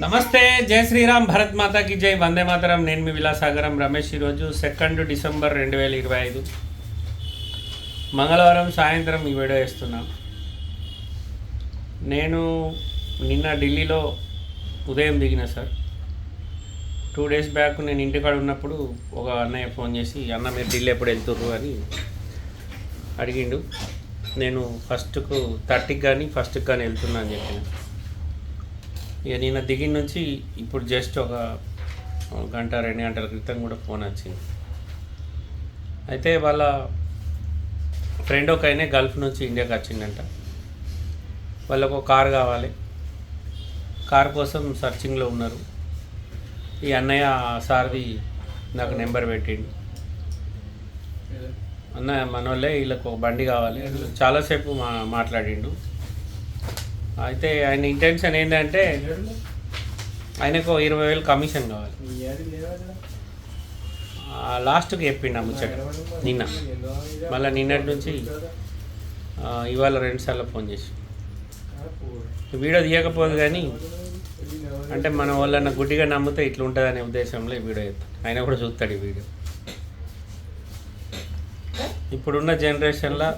నమస్తే జై శ్రీరామ్ భరత్ మాతాకి జై. వందే మాతరం. నేను మీ విలాసాగరం రమేష్ ఈరోజు సెకండ్ డిసెంబర్ రెండు వేల ఇరవై ఐదు. మంగళవారం సాయంత్రం ఈ వీడియో వేస్తున్నాం నేను నిన్న ఢిల్లీలో ఉదయం దిగిన సార్. టూ డేస్ బ్యాక్ నేను ఇంటికాడ ఉన్నప్పుడు ఒక అన్నయ్య ఫోన్ చేసి అన్న మీరు ఢిల్లీ ఎప్పుడు వెళ్తుర్రు? అని అడిగిండు. నేను ఫస్ట్కు థర్టీకి కానీ ఫస్ట్కి కానీ వెళ్తున్నా అని చెప్పాను. ఇక నిన్న దిగిన నుంచి ఇప్పుడు జస్ట్ ఒక గంట రెండు గంటల క్రితం కూడా ఫోన్ వచ్చింది. అయితే వాళ్ళ ఫ్రెండ్ ఒక ఆయన గల్ఫ్ నుంచి ఇండియాకి వచ్చిందంట వాళ్ళకు ఒక కార్ కావాలి. కార్ కోసం సర్చింగ్లో ఉన్నారు. ఈ అన్నయ్య సార్ది నాకు నెంబర్ పెట్టిండు. అన్న మనోళ్ళే వీళ్ళకి ఒక బండి కావాలి. చాలాసేపు మా మాట్లాడిండు. అయితే ఆయన ఇంటెన్షన్ ఏంటంటే ఆయనకు ఇరవై వేలు కమిషన్ కావాలి. లాస్ట్కి చెప్పిండు ఆ ముచ్చట. నిన్న. మళ్ళీ నిన్నటి నుంచి ఇవాళ రెండుసార్లు ఫోన్ చేసి వీడియో తీయకపోదు కానీ అంటే మన వాళ్ళన్న గుడ్డిగా నమ్మితే ఇట్లా ఉంటుందనే ఉద్దేశంలో ఈ వీడియో చేస్తాను ఆయన కూడా చూస్తాడు ఈ వీడియో. ఇప్పుడున్న జనరేషన్లో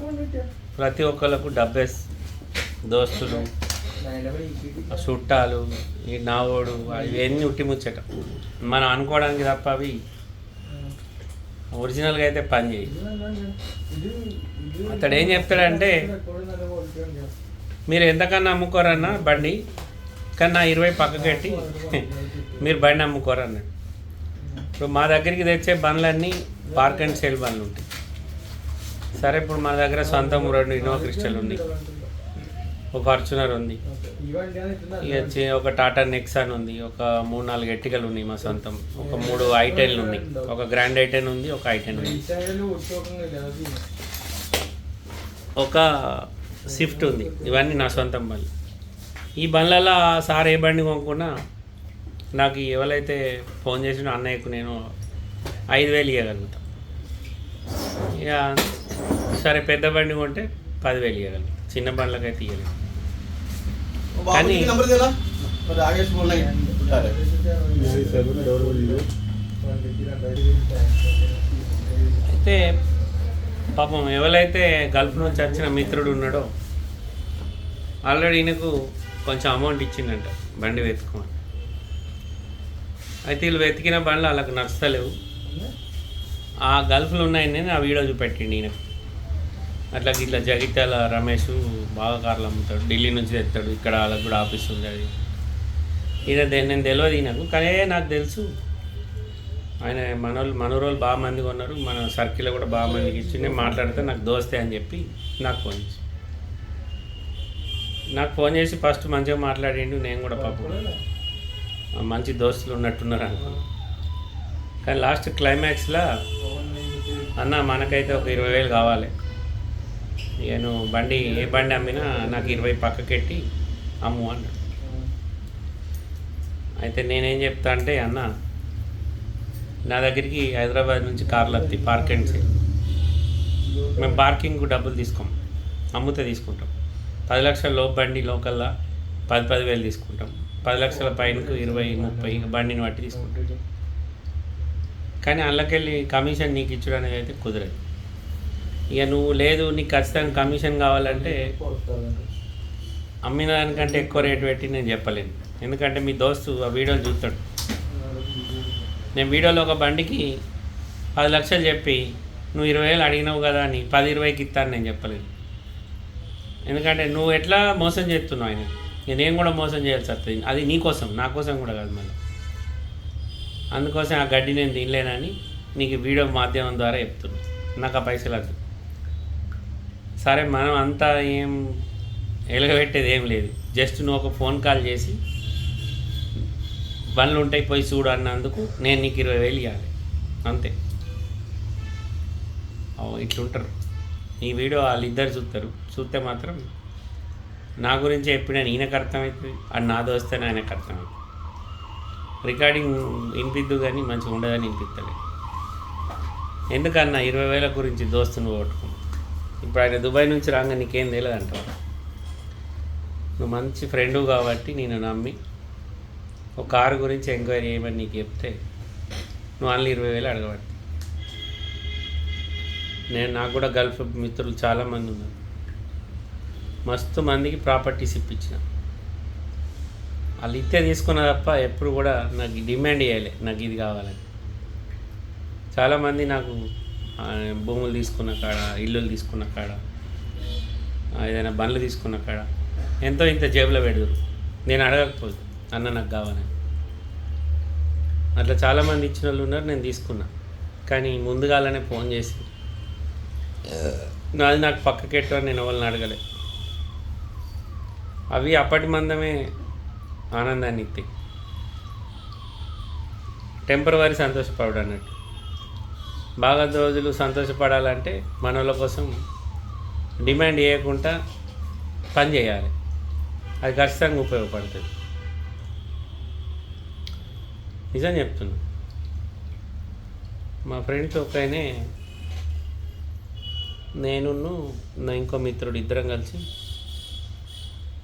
ప్రతి ఒక్కళ్ళకు డబ్బేస్ దోస్తులు చుట్టాలు ఈ నావోడు ఇవన్నీ ఉట్టి ముచ్చట. మనం అనుకోవడానికి తప్ప అవి ఒరిజినల్గా అయితే పని చేయి అతడు ఏం చెప్తాడంటే మీరు ఎంతకన్నా అమ్ముకోరన్నా బండి కానీ నా ఇరవై పక్కకెట్టి మీరు బండి అమ్ముకోరన్నాడు ఇప్పుడు మా దగ్గరికి తెచ్చే బండ్లన్నీ పార్క్ అండ్ సేల్ బండ్లు ఉంటాయి. సరే ఇప్పుడు మన దగ్గర సొంతం రెండు ఇన్నోవా క్రిస్టల్ ఉంది ఒక ఫార్చునర్ ఉంది. ఇక వచ్చి ఒక టాటా నెక్సాన్ ఉంది. ఒక మూడు నాలుగు ఎట్టికలు ఉన్నాయి మా సొంతం. ఒక మూడు ఐటెన్లు ఉన్నాయి. ఒక గ్రాండ్ ఐటెన్ ఉంది ఒక ఐటెన్ ఉంది. ఒక స్విఫ్ట్ ఉంది. ఇవన్నీ నా సొంతం బండ్లు. ఈ బండ్లలో సార్ ఏ బండి కొనుక్కున్నా నాకు ఎవరైతే ఫోన్ చేసిన అన్నయ్యకు నేను ఐదు వేలు ఇవ్వగలుగుతా ఇక సరే పెద్ద బండి కొంటే పదివేలు ఇవ్వగలను చిన్న బండ్లకైతే ఇవ్వలేదు అయితే పాపం ఎవరైతే గల్ఫ్ నుంచి వచ్చిన మిత్రుడు ఉన్నాడో ఆల్రెడీ ఈయనకు కొంచెం అమౌంట్ ఇచ్చిందంట బండి వెతుకోమని అయితే వీళ్ళు వెతికిన బండ్లు వాళ్ళకు నచ్చలేవు ఆ గల్ఫ్లు ఉన్నాయని ఆ వీడియో చూపెట్టిండి ఈయనకు. అట్లా ఇట్లా జగిత్యాల రమేష్ బాగా కార్లు అమ్ముతాడు. ఢిల్లీ నుంచి తెస్తాడు. ఇక్కడ వాళ్ళకి కూడా ఆఫీస్ ఉంది అది ఇదే దే- నేను తెలియదు నాకు కానీ నాకు తెలుసు. ఆయన మనోళ్ళు మనోరోళ్ళు బాగా మంది కొన్నారు. మన సర్కిల్లో కూడా బాగా మందికి ఇచ్చి నేను మాట్లాడితే నాకు దోస్తే అని చెప్పి నాకు ఫోన్ చేసి. నాకు ఫోన్ చేసి ఫస్ట్ మంచిగా మాట్లాడిండు. నేను కూడా పాపం మంచి దోస్తులు ఉన్నట్టున్నారు అనుకున్నాను కానీ లాస్ట్ క్లైమాక్స్లో అన్న మనకైతే ఒక ఇరవై వేలు కావాలి. ఇక నువ్వు బండి ఏ బండి అమ్మినా నాకు ఇరవై పక్కకెట్టి అమ్ము అన్నాడు. అయితే నేనేం చెప్తా అంటే అన్న నా దగ్గరికి హైదరాబాద్ నుంచి కార్లు వస్తాయి పార్క్ అండ్ సేల్ మేము పార్కింగ్కు డబ్బులు తీసుకోం అమ్ముతే తీసుకుంటాం. పది లక్షల లోపు బండి లోకల్లా పది పదివేలు తీసుకుంటాం. పది లక్షల పైనకు ఇరవై ముప్పై బండిని బట్టి తీసుకుంటాం. కానీ అందులోకెళ్ళి కమిషన్ నీకు ఇచ్చడం అనేది అయితే కుదరదు. ఇక నువ్వు లేదు నీకు ఖచ్చితంగా కమిషన్ కావాలంటే అమ్మిన దానికంటే ఎక్కువ రేటు పెట్టి నేను చెప్పలేను. ఎందుకంటే మీ దోస్తు ఆ వీడియోలు చూస్తాడు. నేను వీడియోలో ఒక బండికి పది లక్షలు చెప్పి నువ్వు ఇరవై వేలు అడిగినావు కదా అని పది ఇరవైకి ఇస్తాను నేను చెప్పలేదు ఎందుకంటే నువ్వు ఎట్లా మోసం చేస్తున్నావు ఆయన? నేను కూడా మోసం చేయాల్సి వస్తుంది. అది నీకోసం నా కోసం కూడా కాదు మళ్ళీ. అందుకోసం ఆ గడ్డి నేను తినలేనని నీకు వీడియో మాధ్యమం ద్వారా చెప్తున్నాను నాకు ఆ పైసలు వద్దు సరే మనం అంతా ఏం ఎలగబెట్టేది ఏం లేదు. జస్ట్ నువ్వు ఒక ఫోన్ కాల్ చేసి బండ్లు ఉంటాయి పోయి చూడు అన్నందుకు నేను నీకు ఇరవై వేలు ఇవ్వాలి అంతే. ఇట్లుంటారు. ఈ వీడియో వాళ్ళిద్దరు చూస్తారు. చూస్తే మాత్రం నా గురించి ఎప్పుడైనా ఈయనకు అర్థమవుతుంది అది నా దోస్తేనే ఆయనకు అర్థమవుతుంది రికార్డింగ్ వినిపిద్దు కానీ మంచిగా ఉండదని వినిపిస్తలేదు. ఎందుకన్నా ఇరవై వేల గురించి దోస్తుని పోగొట్టుకున్నాను ఇప్పుడు ఆయన దుబాయ్ నుంచి రాగా నీకేం తెలియదు అంటారు నువ్వు మంచి ఫ్రెండు కాబట్టి నేను నమ్మి ఒక కారు గురించి ఎంక్వైరీ చేయమని నీకు చెప్తే నువ్వు అన్నీ ఇరవై వేలు అడగబట్టి నేను నాకు కూడా గల్ఫ్ మిత్రులు చాలామంది ఉన్నారు. మస్తు మందికి ప్రాపర్టీస్ ఇప్పించిన. వాళ్ళు ఇస్తే తీసుకున్న తప్ప ఎప్పుడు కూడా నాకు డిమాండ్ చేయాలి నాకు ఇది కావాలని. చాలామంది నాకు భూములు తీసుకున్న కాడ ఇల్లులు తీసుకున్న కాడ ఏదైనా బండ్లు తీసుకున్న కాడ ఎంతో ఇంత జేబులో పెడదు నేను అడగకపోదు అన్న నాకు కావాలని. అట్లా చాలామంది ఇచ్చిన వాళ్ళు ఉన్నారు నేను తీసుకున్నా. కానీ ముందుగాలనే ఫోన్ చేసి నాది నాకు పక్కకెట్టు అని నేను వాళ్ళని అడగలే. అవి అప్పటి మందమే ఆనందాన్ని ఇస్తాయి టెంపరవరీ సంతోషపడు అన్నట్టు. బాగా రోజులు సంతోషపడాలంటే మనల కోసం డిమాండ్ చేయకుండా పని చేయాలి. అది ఖచ్చితంగా ఉపయోగపడుతుంది. నిజం చెప్తున్నా. మా ఫ్రెండ్స్ ఒకనే నేను నా ఇంకో మిత్రుడు ఇద్దరం కలిసి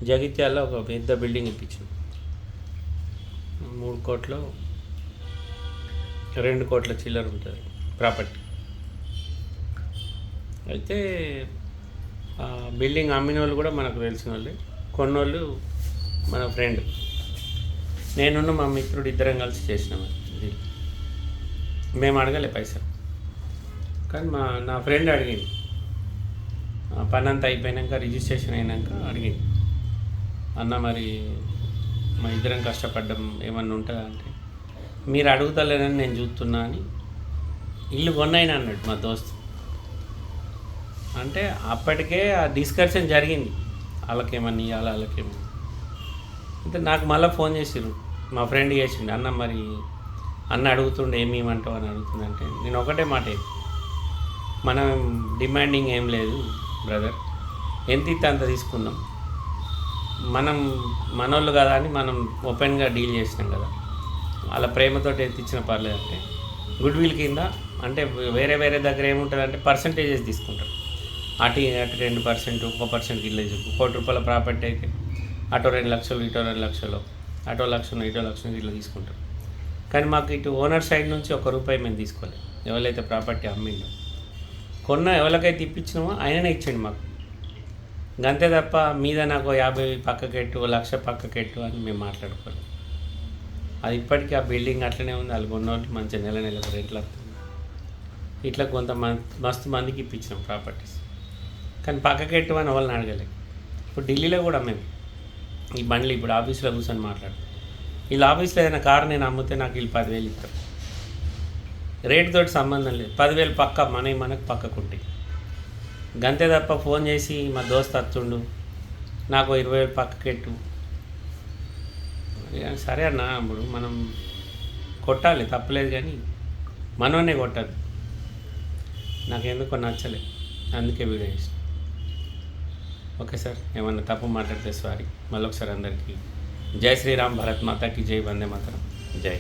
జగిత్యాల్లో ఒక పెద్ద బిల్డింగ్ ఇప్పించాం. మూడు కోట్లు రెండు కోట్ల చిల్లర ఉంటుంది. ప్రాపర్టీ. అయితే బిల్డింగ్ అమ్మిన వాళ్ళు కూడా మనకు తెలిసిన వాళ్ళే కొన్నోళ్ళు మన ఫ్రెండ్. నేను మా మిత్రుడు ఇద్దరం కలిసి చేసినాం. మేము అడగలే పైసలు. కానీ మా నా ఫ్రెండ్ అడిగింది. పని అంతా అయిపోయినాక రిజిస్ట్రేషన్ అయినాక అడిగింది. అన్న మరి మా ఇద్దరం కష్టపడ్డం ఏమన్నా ఉంటుందా అంటే మీరు అడుగుతలేనని నేను చూస్తున్నా అని ఇల్లు కొన్నాయినా అన్నాడు మా దోస్త్. అంటే అప్పటికే ఆ డిస్కషన్ జరిగింది. వాళ్ళకేమని ఇవ్వాలి వాళ్ళకేమని అంటే నాకు మళ్ళీ ఫోన్ చేసిరు మా ఫ్రెండ్ చేసిండు అన్న మరి అన్న అడుగుతుండే ఏమి ఇవ్వమంటావు అని అడుగుతుందంటే నేను ఒకటే మాట మనం డిమాండింగ్ ఏం లేదు బ్రదర్ ఎంత ఇస్తే అంత తీసుకుందాం. మనం మనోళ్ళు కదా అని మనం ఓపెన్గా డీల్ చేసినాం కదా. వాళ్ళ ప్రేమతో ఎంత ఇచ్చినా పర్లేదు అంటే గుడ్ విల్ కింద అంటే వేరే వేరే దగ్గర ఏముంటుంది అంటే పర్సంటేజెస్ తీసుకుంటారు. అటు అటు రెండు పర్సెంట్ ఒక పర్సెంట్ ఇల్లు కోటి రూపాయల ప్రాపర్టీ అయితే అటో రెండు లక్షలు ఇటో రెండు లక్షలు అటో లక్షలు ఇటో లక్షలు ఇట్లా తీసుకుంటారు. కానీ మాకు ఇటు ఓనర్ సైడ్ నుంచి ఒక రూపాయి మేము తీసుకోలేదు. ఎవరైతే ప్రాపర్టీ అమ్మిండో. కొన్న ఎవరికైతే ఇప్పించినామో ఆయననే ఇచ్చిండు మాకు. అంతే తప్ప మీద నాకు యాభై పక్కకెట్టు ఓ లక్ష పక్కకెట్టు అని మేము మాట్లాడుకోలేదు. అది ఇప్పటికీ ఆ బిల్డింగ్ అట్లనే ఉంది. వాళ్ళు కొన్నోళ్ళు మంచిగా నెల నెలకు రేట్లు వస్తుంది ఇట్లా కొంత మస్తు మందికి ఇప్పించినాం ప్రాపర్టీస్. కానీ పక్కకెట్టు అని వాళ్ళని అడగలేదు ఇప్పుడు ఢిల్లీలో కూడా మేము ఈ బండ్లు ఇప్పుడు ఆఫీస్లో కూర్చొని మాట్లాడుతాం. వీళ్ళ ఆఫీస్లో ఏదైనా కారు నేను అమ్మితే నాకు వీళ్ళు పదివేలు ఇస్తారు. రేటు తోటి సంబంధం లేదు. పదివేలు పక్క మనకి మనకు పక్కకుంటే గంతే తప్ప ఫోన్ చేసి మా దోస్త్ అత్తుండు నాకు ఇరవై వేలు పక్కకెట్టు సరే అన్న ఇప్పుడు మనం కొట్టాలి తప్పలేదు కానీ మనోనే కొట్టాలి. నాకెందుకో నచ్చలేదు అందుకే వీడియో చేసిన. ఓకే సార్ ఏమన్నా తప్పు మాట్లాడితే సారీ. మళ్ళొకసారి అందరికీ. జై శ్రీరామ్ భరత్ మాతాకి జై వందే మాతరం. జై.